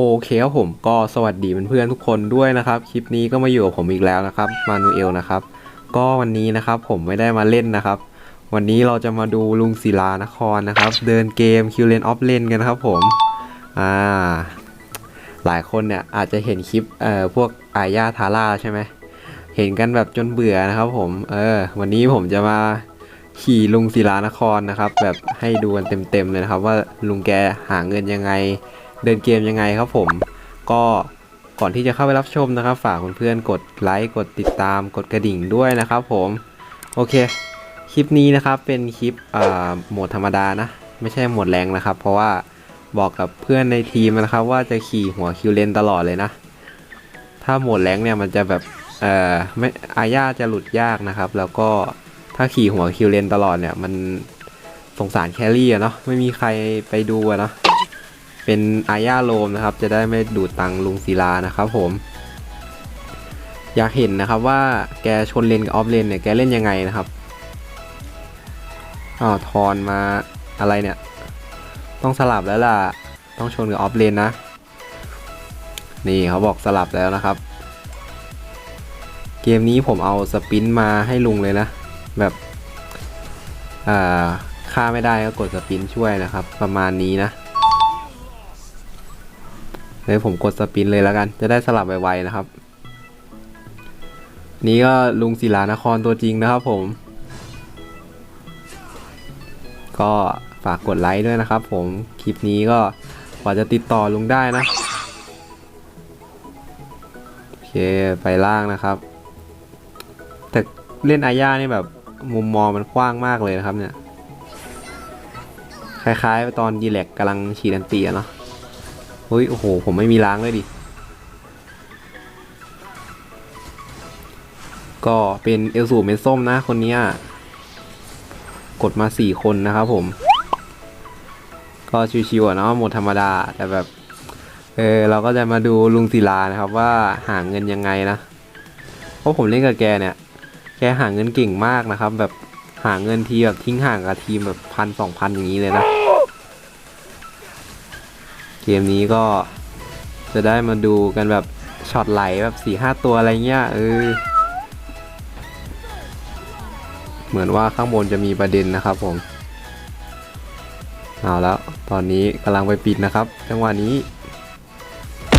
โอเคครับผมก็สวัสดีเพื่อนๆทุกคนด้วยนะครับ คลิปนี้ก็มาอยู่กับผมอีกแล้วนะครับ มานูเอลนะครับ ก็วันนี้นะครับผมไม่ได้มาเล่นนะครับ วันนี้เราจะมาดูลุงศิลานครนะครับ เดินเกมคิวเลนออฟเลนกันนะครับผมอ่าหลายคนเนี่ยอาจจะเห็นคลิปเอ่อพวกอาญาทาร่าใช่ไหมเห็นกันแบบจนเบื่อนะครับผมเออวันนี้ผมจะมาขี่ลุงศิลานครนะครับ แบบให้ดูกันเต็มๆเลยนะครับ ว่าลุงแกหาเงินยังไง เดินเกมยังไงครับผม ก็ก่อนที่จะเข้าไปรับชมนะครับ ฝากเพื่อนๆกดไลค์กดติดตามกดกระดิ่งด้วยนะครับผมโอเค คลิปนี้นะครับเป็นคลิปอ่าโหมดธรรมดานะ ไม่ใช่โหมดแรงนะครับ เพราะว่าบอกกับเพื่อนในทีมนะครับ ว่าจะขี่หัวคิวเลนตลอดเลยนะ ถ้าโหมดแรงเนี่ยมันจะแบบเอ่อไม่อาญาจะหลุดยากนะครับ แล้วก็ถ้าขี่หัวคิวเลนตลอดเนี่ยมันสงสารแครี่อะเนาะไม่มีใครไปดูอะเนาะ เป็นอาญาโลมนะครับ จะได้ไม่ดูดตังลุงศิลานะครับผม อยากเห็นนะครับว่าแกชนเลนกับออฟเลนเนี่ยแกเล่นยังไงนะครับอ๋อทอนมาอะไรเนี่ย ต้องสลับแล้วล่ะ ต้องชนกับออฟเลนนะ นี่เขาบอกสลับแล้วนะครับ เกมนี้ผมเอาสปินมาให้ลุงเลยนะ แบบอ่าฆ่าไม่ได้ก็กดสปินช่วยนะครับ ประมาณนี้นะ เดี๋ยวผมกดสปินเลยแล้วกัน จะได้สลับไวๆนะครับ นี่ก็ลุงศิลานครตัวจริงนะครับผม ก็ฝากกดไลค์ด้วยนะครับผม คลิปนี้ก็กว่าจะติดต่อลุงได้นะ โอเค ไปล่างนะครับ แต่เล่นอาญานี่แบบมุมมองมันกว้างมากเลยนะครับเนี่ย คล้ายๆตอนดีแลกกำลังฉีดอันตีอะเนาะ เฮ้ย โอ้โห ผมไม่มีล้างเลยดิ ก็เป็นเอลสูเม็ดส้มนะคนนี้กดมาสี่คนนะครับผม ก็ชิวๆเนาะหมดธรรมดา แต่แบบ เออ เราก็จะมาดูลุงศิลานะครับว่าหาเงินยังไงนะ เพราะผมเล่นกับแกเนี่ย แกหาเงินเก่งมากนะครับ แบบหาเงินทีแบบทิ้งห่างกับทีมแบบพันสองพันอย่างนี้เลยนะ เกมนี้ก็จะได้มาดูกันแบบช็อตไหลแบบสี่ห้าตัวอะไรเงี้ยเออเหมือนว่าข้างบนจะมีประเด็นนะครับผม เอาแล้ว ตอนนี้กำลังไปปิดนะครับ จังหวะนี้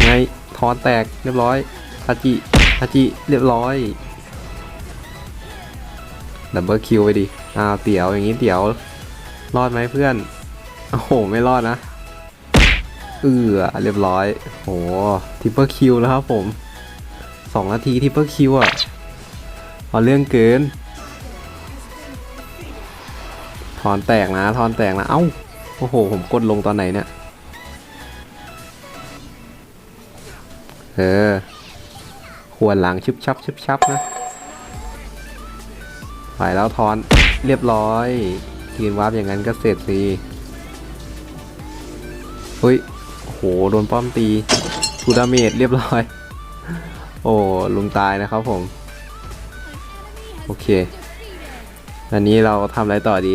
ไงทอนแตกเรียบร้อยทาจิทาจิเรียบร้อยดับเบิลคิวไปดิอ้าวเตี๋ยวอย่างนี้เตี๋ยว รอดไหมเพื่อน โอ้โห ไม่รอดนะ เออเรียบร้อยโหทิปเปอร์คิวแล้วครับผมสองนาทีทิปเปอร์คิวอะเอาเรื่องเกิน ทอนแตกนะ ทอนแตกนะ เอ้า โอ้โห ผมกดลงตอนไหนเนี่ย เออขวนหลังชุบชับชุบชับนะไปแล้วทอนเรียบร้อยยืนวาร์ปอย่างนั้นก็เสร็จสิเฮ้ย โอ้โหโดนป้อมตีทูดาเมจเรียบร้อย โอ้ลุงตายนะครับผม โอเค อันนี้เราทำอะไรต่อดี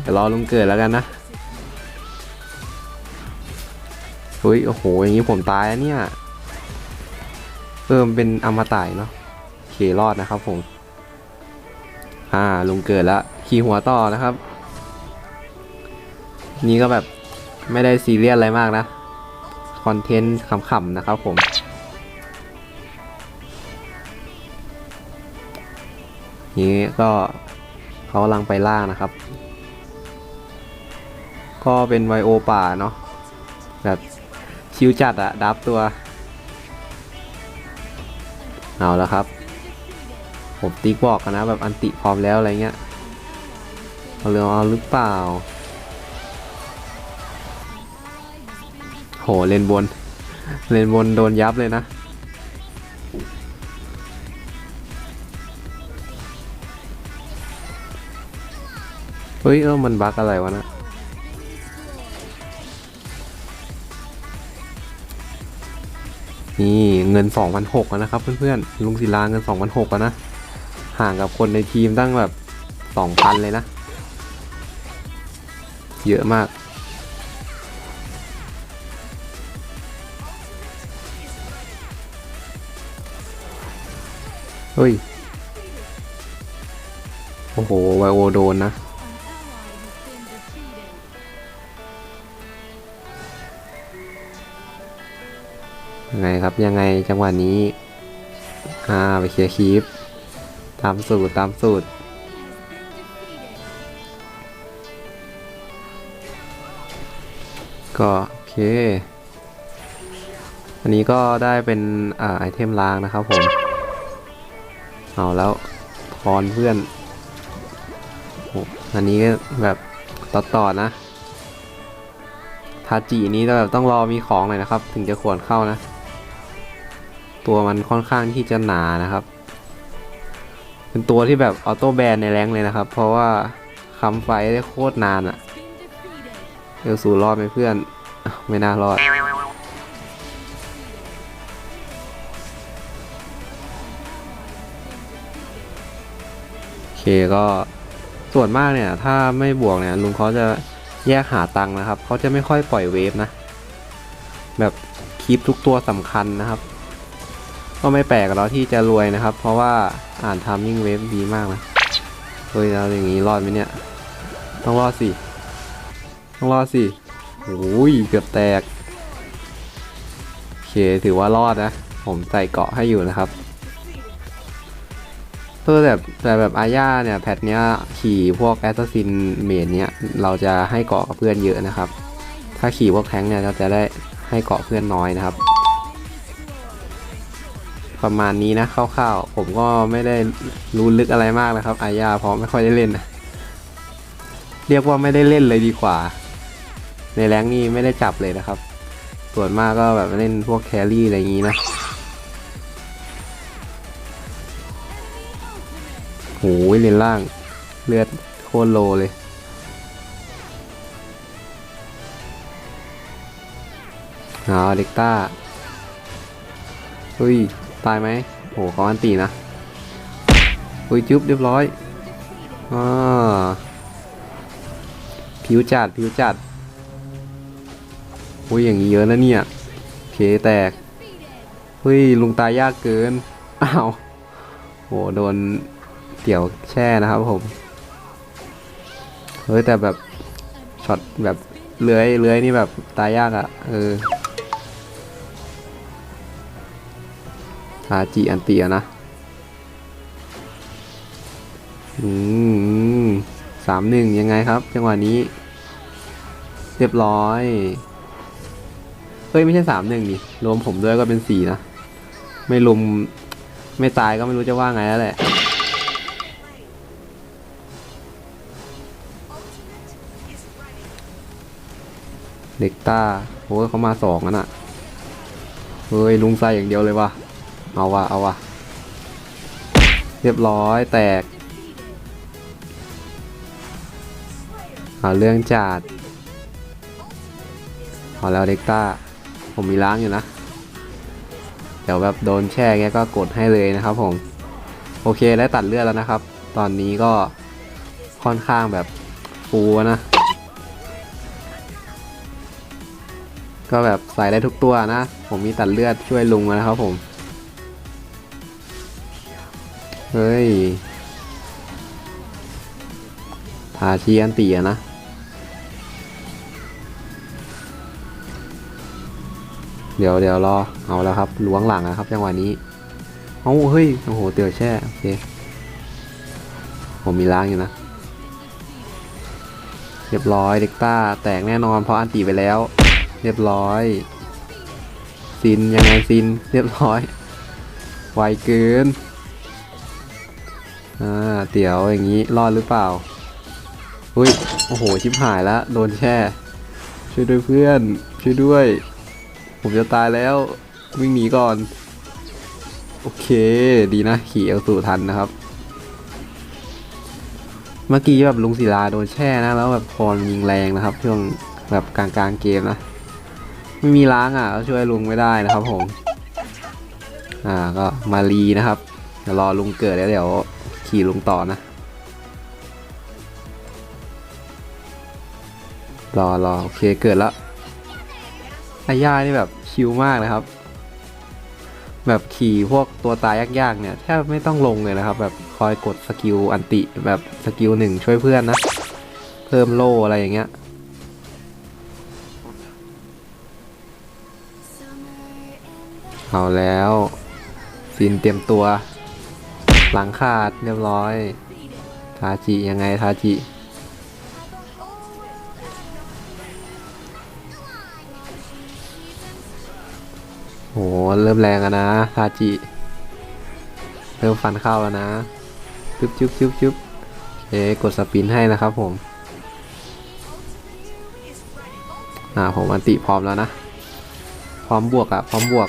เดี๋ยวรอลุงเกิดแล้วกันนะเฮ้ยโอ้โหอย่างนี้ผมตายแล้วเนี่ยเพิ่มเป็นอมตะเนาะโอเครอดนะครับผมอ่าลุงเกิดแล้วขี่หัวต่อนะครับ นี่ก็แบบไม่ได้ซีเรียสอะไรมากนะ คอนเทนต์ขำๆนะครับผมนี้ก็เขากำลังไปล่านะครับ ก็เป็นไวโอป่าเนาะแบบชิวจัดอะดับตัว เอาแล้วครับ ผมติ๊กบอกกันนะแบบอันติพร้อมแล้วอะไรเงี้ย เอาเรือเอาหรือเปล่า โหเลนบน เลนบนโดนยับเลยนะเฮ้ยเออมันบั๊กอะไรวะนะนี่เงิน2,006แล้วนะครับเพื่อนๆลุงศิลาเงิน2,006แล้วนะห่างกับคนในทีมตั้งแบบ 2,000 เลยนะ เยอะมาก เฮ้ย โอ้โห ไวโอโดนนะ ยังไงครับยังไงจังหวะนี้ อ่า ไปเคลียร์คีปตามสูตร ตามสูตร ก็โอเค อันนี้ก็ได้เป็น อ่า ไอเทมล้างนะครับผม เอาแล้วทอนเพื่อนโอ้อันนี้ก็แบบต่อต่อๆนะทาจินี้แบบต้องรอมีของหน่อยนะครับ ถึงจะขวนเข้านะ ตัวมันค่อนข้างที่จะหนานะครับ เป็นตัวที่แบบออโต้แบนในแรงเลยนะครับ เพราะว่าคำไฟได้โคตรนานอะเอลสูรอดไหมเพื่อน ไม่น่ารอด เคก็ส่วนมากเนี่ย ถ้าไม่บวกเนี่ยลุงเขาจะแยกหาตังค์นะครับเขาจะไม่ค่อยปล่อยเวฟนะ แบบคีปทุกตัวสำคัญนะครับ ก็ไม่แปลกแล้วที่จะรวยนะครับ เพราะว่าอ่านทามมิ่งเวฟดีมากนะเฮ้ยเราอย่างนี้รอดไหมเนี่ย ต้องรอดสิ ต้องรอดสิโอ้ยเกือบแตกโอเคถือว่ารอดนะ ผมใส่เกาะให้อยู่นะครับ เพื่อแบบแต่แบบอาญาเนี่ยแพทเนี้ยขี่พวกแอสซัสซินเมดเนี้ยเราจะให้เกาะกับเพื่อนเยอะนะครับ ถ้าขี่พวกแท้งเนี่ยเราจะได้ให้เกาะเพื่อนน้อยนะครับ ประมาณนี้นะคร่าวๆผมก็ไม่ได้รู้ลึกอะไรมากนะครับ อาญาเพราะไม่ค่อยได้เล่นนะเรียกว่าไม่ได้เล่นเลยดีกว่า ในแรงนี่ไม่ได้จับเลยนะครับ ส่วนมากก็แบบเล่นพวกแครี่อะไรอย่างนี้นะ หยเลนล่าง เลือดโคตรโลเลยเอาเด็กต้าเฮ้ย ตายไหมโหเขาอันตีนะเฮ้ยจุ๊บเรียบร้อยอ่าผิวจัดผิวจัดโอ้ยอย่างนี้เยอะนะเนี่ยโอเคแตกเฮ้ยลุงตายยากเกินอ้าวโหโดน เกี่ยวแช่นะครับผม เฮ้ยแต่แบบช็อตแบบเลื้อยเลื้อยนี่แบบตายยากอะ่ะเออทาจิอันเตียนะ อืมสามหนึ่งยังไงครับ จังหวะนี้ เรียบร้อย เฮ้ย ไม่ใช่สามหนึ่งดิรวมผมด้วยก็เป็นสี่นะ ไม่ลุม ไม่ตายก็ไม่รู้จะว่าไงแล้วแหละ เด็กต้าโอ้เขามาสองนั่นอะเฮ้ยลุงใส่อย่างเดียวเลยวะเอาวะเอาวะเรียบร้อยแตกเอาเรื่องจัดเอาแล้วเด็กต้า ผมมีล้างอยู่นะ เดี๋ยวแบบโดนแช่แกก็กดให้เลยนะครับผม โอเคได้ตัดเลือดแล้วนะครับ ตอนนี้ก็ค่อนข้างแบบฟูนะ ก็แบบใส่ได้ทุกตัวนะ ผมมีตัดเลือดช่วยลุงมานะครับผม เฮ้ยทาชีอันตีอะนะเดี๋ยวเดี๋ยวรอ เอาแล้วครับล้วงหลังนะครับจังหวะนี้เอ้าเฮ้ย โอ้โห เตียวแช่ โอเค ผมมีล้างอยู่นะ เรียบร้อยเด็กต้า แตกแน่นอนเพราะอันตีไปแล้ว เรียบร้อยซินยังไงซินเรียบร้อย ไวเกินอ่าเตี๋ยวอย่างนี้รอดหรือเปล่าอุ้ยโอ้โหชิบหายแล้วโดนแช่ ช่วยด้วยเพื่อน ช่วยด้วย ผมจะตายแล้ววิ่งหนีก่อน โอเค ดีนะ ขี่เอลสูทันนะครับ เมื่อกี้แบบลุงศิลาโดนแช่นะ แล้วแบบพรยิงแรงนะครับช่วงแบบกลางกลางๆเกมนะ ไม่มีล้างอะก็ช่วยลุงไม่ได้นะครับผม อ่าก็มารีนะครับเดี๋ยวรอลุงเกิดแล้วเดี๋ยวขี่ลุงต่อนะ รอรอโอเคเกิดแล้วอาย่านี่แบบชิลมากนะครับ แบบขี่พวกตัวตายยากๆเนี่ยแทบไม่ต้องลงเลยนะครับ แบบคอยกดสกิลอันติแบบสกิลหนึ่งช่วยเพื่อนนะ เพิ่มโล่อะไรอย่างเงี้ย เอาแล้วซินเตรียมตัว หลังขาดเรียบร้อย ทาจิยังไงทาจิโหเริ่มแรงแล้วนะทาจิเริ่มฟันเข้าแล้วนะจุ๊บจุ๊บจุ๊บจุ๊บโอเคกดสปินให้นะครับผมอ่าผมอันติพร้อมแล้วนะ พร้อมบวกอะพร้อมบวก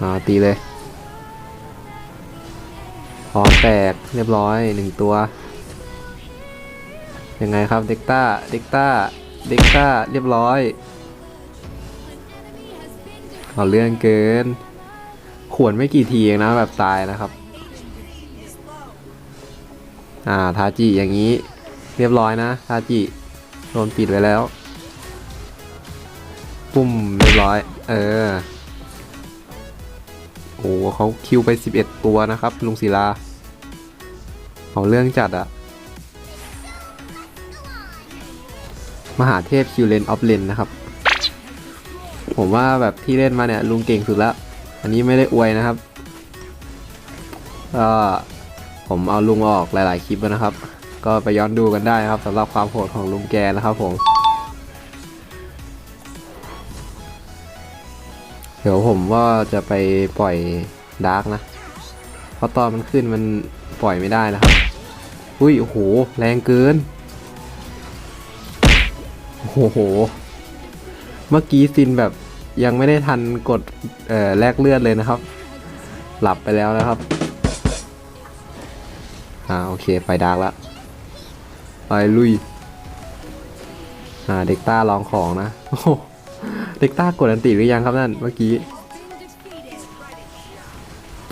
อ่าตีเลยพอแตกเรียบร้อยหนึ่งตัว ยังไงครับเด็กต้าเด็กต้าเด็กต้าเรียบร้อยเอาเรื่องเกิน ขวนไม่กี่ทีเองนะแบบตายนะครับ อ่าทาจิอย่างนี้ เรียบร้อยนะทาจิโดนปิดไว้แล้ว ปุ่มเรียบร้อย เออ หเขาคิวไป 11 ตัวนะครับ ลุงศิลาเอาเรื่องจัดอะมหาเทพคิวเลนออฟเลนนะครับ ผมว่าแบบที่เล่นมาเนี่ย ลุงเก่งสุดล้วอันนี้ไม่ได้อวยนะครับก็ผมเอาลุงออกหลาย ๆ คลิปแล้วนะครับ ก็ไปย้อนดูกันได้นะครับสำหรับความโหดของลุงแกนะครับผม ดี๋ยวผมว่าจะไปปล่อยดาร์กนะ เพราะตอนมันขึ้นมันปล่อยไม่ได้นะครับ อุ้ยโอ้โห แรงเกิน โอ้โห เมื่อกี้ซินแบบยังไม่ได้ทันกดเอ่อแลกเลือดเลยนะครับ หลับไปแล้วนะครับ อ่าโอเคไปดาร์กละไปลุย อ่าเด็กต้าลองของนะโอ้ เด็กต้ากดอันติหรือยังครับนั่นเมื่อกี้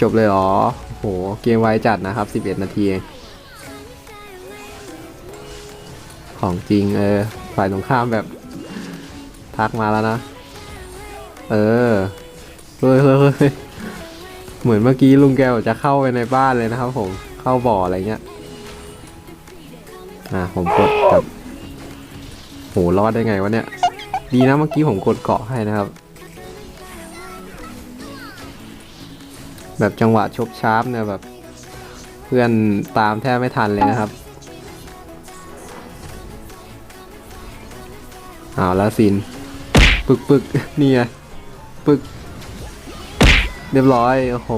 จบเลยเหรอโอ้โหเกมไวจัดนะครับ 11 นาที ของจริงเออฝ่ายตรงข้ามแบบ ทักมาแล้วนะ เออเฮ้ยเฮ้ยเหมือนเมื่อกี้ลุงแกจะเข้าไปในบ้านเลยนะครับผมเข้าบ่ออะไรเงี้ยอ่าผมกดแบบโหรอดได้ไงวะเนี่ย ดีนะเมื่อกี้ผมกดเกาะให้นะครับ แบบจังหวะชกชาร์ปเนี่ยแบบ เพื่อนตามแทบไม่ทันเลยนะครับเอาแล้วซิน ปึกปึกนี่ไงปึก เรียบร้อย โอ้โห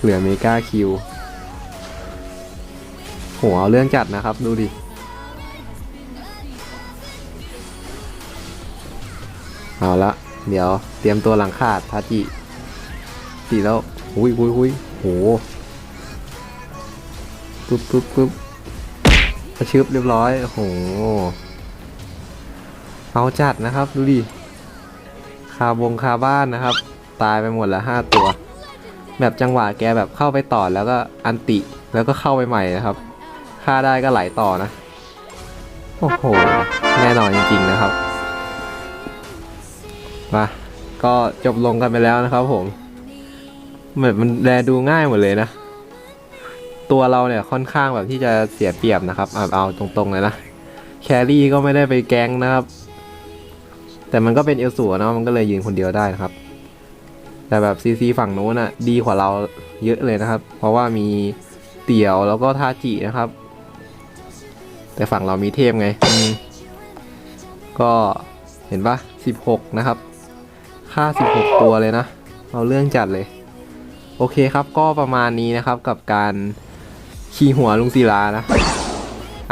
เหลือเมกาคิวโหเอาเรื่องจัดนะครับ ดูดิ เอาละ เดี๋ยวเตรียมตัวหลังขาดทาจิตีแล้วหุยหุยหุยโหปึ๊บปึ๊บปึ๊บกระชึบเรียบร้อยโอ้โหเอาจัดนะครับ ดูดิคาบงคาบ้านนะครับ ตายไปหมดแล้วห้าตัว แบบจังหวะแกแบบเข้าไปต่อแล้วก็อันติแล้วก็เข้าไปใหม่นะครับฆ่าได้ก็ไหลต่อนะ โอ้โห แน่นอนจริง ๆ นะครับ มาก็จบลงกันไปแล้วนะครับผมเหมือนมันแลดูง่ายหมดเลยนะ ตัวเราเนี่ยค่อนข้างแบบที่จะเสียเปรียบนะครับเอาเอาตรงๆเลยนะแครี่ก็ไม่ได้ไปแก๊งนะครับ แต่มันก็เป็นเอลสูเนาะมันก็เลยยืนคนเดียวได้นะครับ แต่แบบซีซีฝั่งโน้นอะดีกว่าเราเยอะเลยนะครับ เพราะว่ามีเตี่ยวแล้วก็ทาจินะครับ แต่ฝั่งเรามีเทพไงก็เห็นปะ16 นะครับ ค่า 16 ตัวเลยนะ เอาเรื่องจัดเลย โอเคครับก็ประมาณนี้นะครับกับการขี่หัวลุงศิลานะ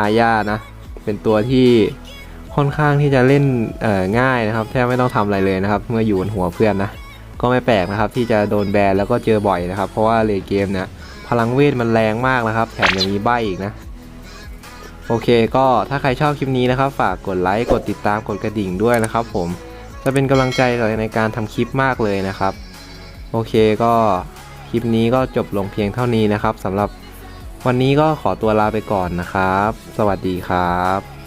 อาญานะ เป็นตัวที่ค่อนข้างที่จะเล่นง่ายนะครับ แทบไม่ต้องทำอะไรเลยนะครับ เมื่ออยู่บนหัวเพื่อนนะก็ไม่แปลกนะครับ ที่จะโดนแบนแล้วก็เจอบ่อยนะครับ เพราะว่าเลเกมนี่ยพลังเวทมันแรงมากนะครับ แถมยังมีใบอีกนะ โอเคก็ถ้าใครชอบคลิปนี้นะครับ ฝากกดไลค์กดติดตามกดกระดิ่งด้วยนะครับผม จะเป็นกำลังใจในการทำคลิปมากเลยนะครับ โอเคก็คลิปนี้ก็จบลงเพียงเท่านี้นะครับสำหรับวันนี้ก็ขอตัวลาไปก่อนนะครับ สวัสดีครับ